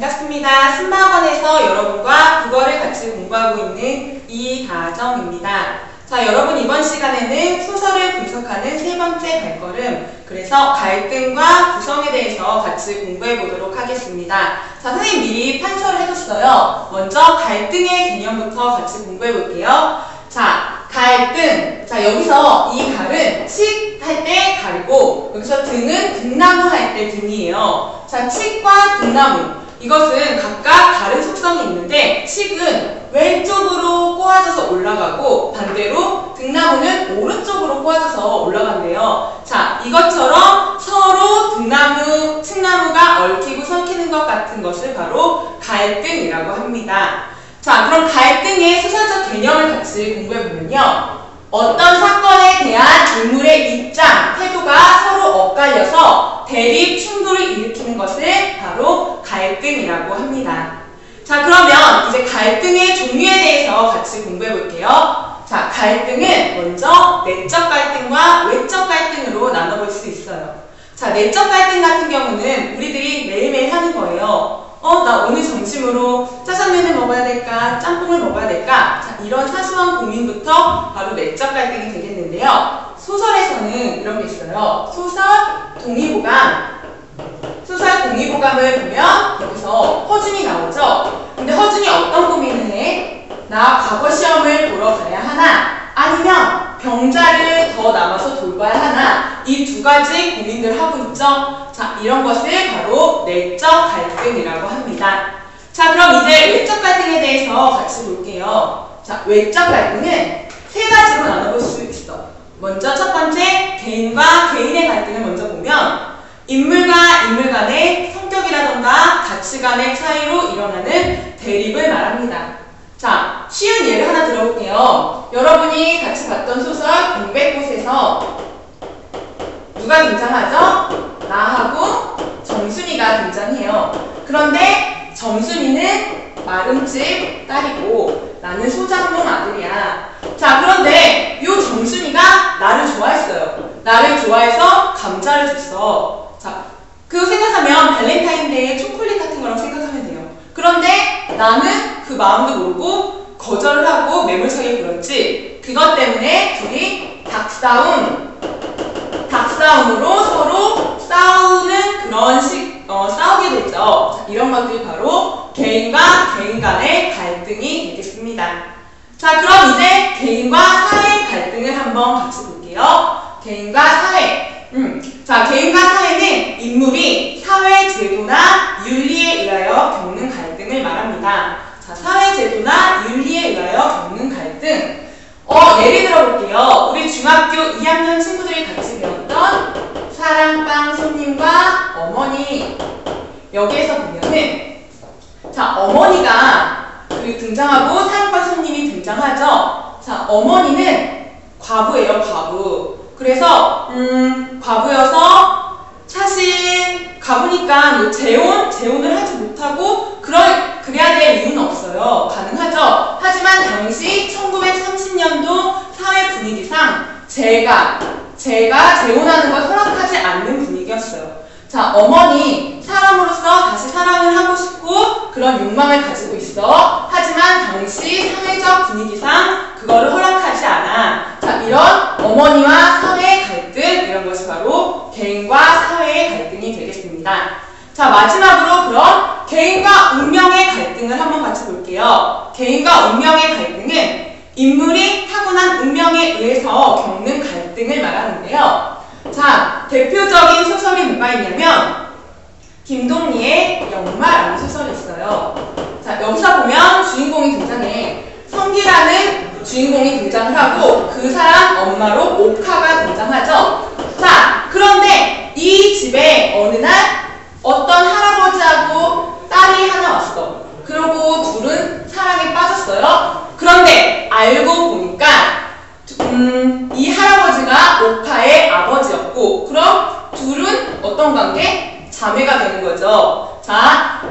반갑습니다. 신마원에서 여러분과 국어를 같이 공부하고 있는 이다정입니다. 자, 여러분 이번 시간에는 소설을 분석하는 세 번째 발걸음, 그래서 갈등과 구성에 대해서 같이 공부해 보도록 하겠습니다. 자, 선생님 미리 판서를 해줬어요. 먼저 갈등의 개념부터 같이 공부해 볼게요. 자, 갈등. 자, 여기서 이 갈은 칙 할 때 갈이고, 여기서 등은 등나무 할 때 등이에요. 자, 칙과 등나무. 이것은 각각 다른 속성이 있는데 칡은 왼쪽으로 꼬아져서 올라가고 반대로 등나무는 오른쪽으로 꼬아져서 올라간대요. 자, 이것처럼 서로 등나무, 칡나무가 얽히고 설키는 것 같은 것을 바로 갈등이라고 합니다. 자, 그럼 갈등의 수사적 개념을 같이 공부해보면요. 어떤 사건에 대한 인물의 입장, 태도가 서로 엇갈려서 대립, 충돌을 일으키는 것을 바로 갈등이라고 합니다. 자, 그러면 이제 갈등의 종류에 대해서 같이 공부해 볼게요. 자, 갈등은 먼저 내적 갈등과 외적 갈등으로 나눠볼 수 있어요. 자, 내적 갈등 같은 경우는 우리들이 매일매일 하는 거예요. 어, 나 오늘 점심으로 짜장면을 먹어야 될까? 짬뽕을 먹어야 될까? 자, 이런 사소한 고민부터 바로 내적 갈등이 되겠는데요. 소설에서는 이런 게 있어요. 소설 동의보감. 소설 동의보감을 보면 여기서 허준이 나오죠? 근데 허준이 어떤 고민을 해? 나 과거 시험을 보러 가야 하나? 아니면 병자를 더 남아서 돌봐야 하나? 이 두 가지 고민들 하고 있죠? 자, 이런 것을 바로 내적 갈등이라고 합니다. 자, 그럼 이제 외적 갈등에 대해서 같이 볼게요. 자, 외적 갈등은 세 가지로 나눠볼 수 있어. 먼저 첫 번째, 개인과 개인의 갈등을 먼저 보면 인물과 인물 간의 성격이라던가 가치관의 차이로 일어나는 대립을 말합니다. 자, 쉬운 예를 하나 들어볼게요. 여러분이 같이 봤던 소설 공백꽃에서 누가 등장하죠? 나하고 정순이가 등장해요. 그런데 정순이는 마름집 딸이고 나는 소장농 아들이야. 자, 그런데 이 정순이가 나를 좋아했어요. 나를 좋아해서 감자를 줬어. 자, 그거 생각하면 발렌타인데이 초콜릿 같은 거라고 생각하면 돼요. 그런데 나는 그 마음도 모르고 거절을 하고 매몰차게 굴었지. 그것 때문에 둘이 닭싸움, 닭싸움으로 싸우는 그런 식, 어, 싸우게 됐죠. 자, 이런 것들이 바로 개인과 개인 간의 갈등이 되겠습니다. 자, 그럼 이제 개인과 사회 갈등을 한번 같이 볼게요. 개인과 사회. 음, 자, 개인과 사회는 인물이 사회 제도나 윤리에 의하여 겪는 갈등을 말합니다. 자, 사회 제도나 윤리에 의하여 겪는 갈등. 어, 예를 들어 볼게요. 우리 중학교 2학년 친구들이 같이 배웠던 사랑방 손님과 어머니. 여기에서 보면은, 자, 어머니가 그리고 등장하고 사랑방 손님이 등장하죠. 자, 어머니는 과부예요, 과부. 그래서, 음, 과부여서 사실 가보니까 뭐 재혼, 재혼을 하지 못하고 그럴, 그래야 될 이유는 없어요. 가능하죠. 하지만 당시 1930년도 사회 분위기상 제가, 제가 재혼하는 걸 허락하지 않는 분위기였어요. 자, 어머니, 사람으로서 다시 사랑을 하고 싶고 그런 욕망을 가지고 있어. 하지만 당시 사회적 분위기상 그거를 허락하지 않아. 자, 이런 어머니와 사회의 갈등, 이런 것이 바로 개인과 사회의 갈등이 되겠습니다. 자, 마지막으로 그럼 개인과 운명의 갈등을 한번 같이 볼게요. 개인과 운명의 갈등은 인물이 타고난 운명에 의해서 겪는 갈등을 말하는데요. 자, 대표적인 소설이 뭐가 있냐면 김동리의 영마라는 소설이 있어요. 자, 여기서 보면 주인공이 등장해. 성기라는 주인공이 등장을 하고 그 사람 엄마로 옥화가 등장하죠. 자, 그런데 이 집에 어느 날 어떤 할아버지하고 딸이 하나 왔어. 그리고 둘은 사랑에 빠졌어요. 그런데 알고 보니까 음, 이 할아버지가 옥화의 아버지였고 그럼 둘은 어떤 관계? 자매가 되는 거죠. 자,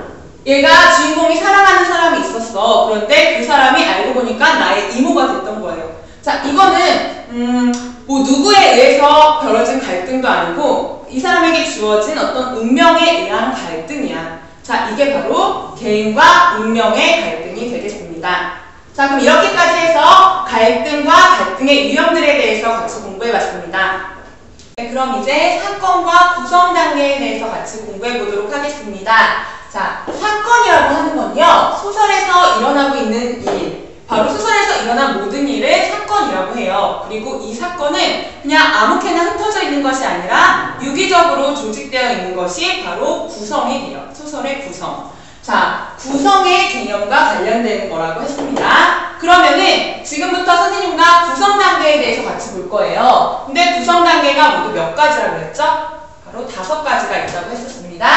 얘가 주인공이 사랑하는 사람이 있었어. 그런데 그 사람이 알고 보니까 나의 이모가 됐던 거예요. 자, 이거는 음, 뭐 누구에 의해서 벌어진 갈등도 아니고 이 사람에게 주어진 어떤 운명에 의한 갈등이야. 자, 이게 바로 개인과 운명의 갈등이 되겠습니다. 자, 그럼 이렇게까지 해서 갈등과 갈등의 유형들에 대해서 같이 공부해 봤습니다. 네, 그럼 이제 사건과 구성 단계에 대해서 같이 공부해 보도록 하겠습니다. 자, 사건이라고 하는 건요, 소설에서 일어나고 있는 일, 바로 소설에서 일어난 모든 일을 사건이라고 해요. 그리고 이 사건은 그냥 아무렇게나 흩어져 있는 것이 아니라 유기적으로 조직되어 있는 것이 바로 구성이 돼요. 소설의 구성. 자, 구성의 개념과 관련되는 거라고 했습니다. 그러면은 지금부터 선생님과 구성 단계에 대해서 같이 볼 거예요. 근데 구성 단계가 모두 몇 가지라고 했죠? 바로 다섯 가지가 있다고 했었습니다.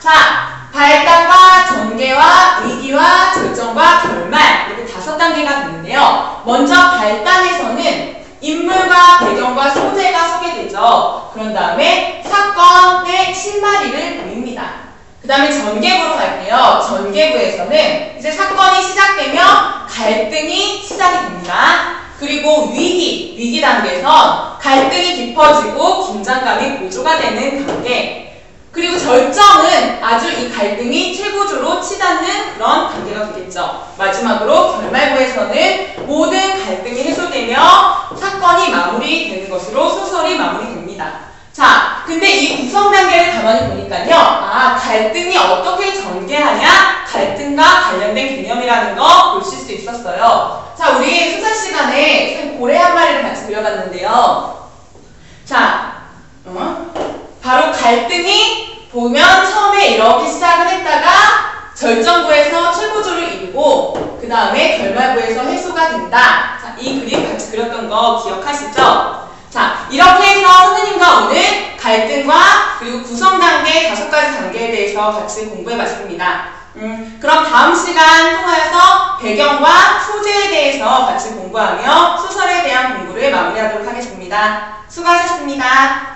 자, 발단과 전개와 위기와 결정과 결말 이렇게 다섯 단계가 되는데요. 먼저 발단에서는 인물과 배경과 소재가 소개되죠. 그런 다음에 사건의 실마리를 보입니다. 그 다음에 전개부로 갈게요. 전개부에서는 이제 사건이 시작되면 갈등이 시작이 됩니다. 그리고 위기, 위기 단계에선 갈등이 깊어지고 긴장감이 고조가 되는 단계. 그리고 절정은 아주 이 갈등이 최고조로 치닫는 그런 단계가 되겠죠. 마지막으로 결말부에서는 모든 갈등이 해소되며 사건이 마무리되는 것으로 소설이 마무리됩니다. 자, 근데 이 구성 단계를 가만히 보니까요. 아, 갈등이 어떻게 전개하냐? 갈등과 관련된 개념이라는 거 보실 수 있었어요. 자, 우리 수사 시간에 고래 한 마리를 같이 그려봤는데요. 자, 어? 바로 갈등이 보면 처음에 이렇게 시작을 했다가 절정부에서 최고조를 이루고 그 다음에 결말부에서 해소가 된다. 자, 이 그림 같이 그렸던 거 기억하시죠? 자, 이렇게 해서 선생님과 오늘 갈등과 그리고 구성 단계 다섯 가지 단계에 대해서 같이 공부해 봤습니다. 음, 그럼 다음 시간 통하여서 배경과 소재에 대해서 같이 공부하며 소설에 대한 공부를 마무리하도록 하겠습니다. 수고하셨습니다.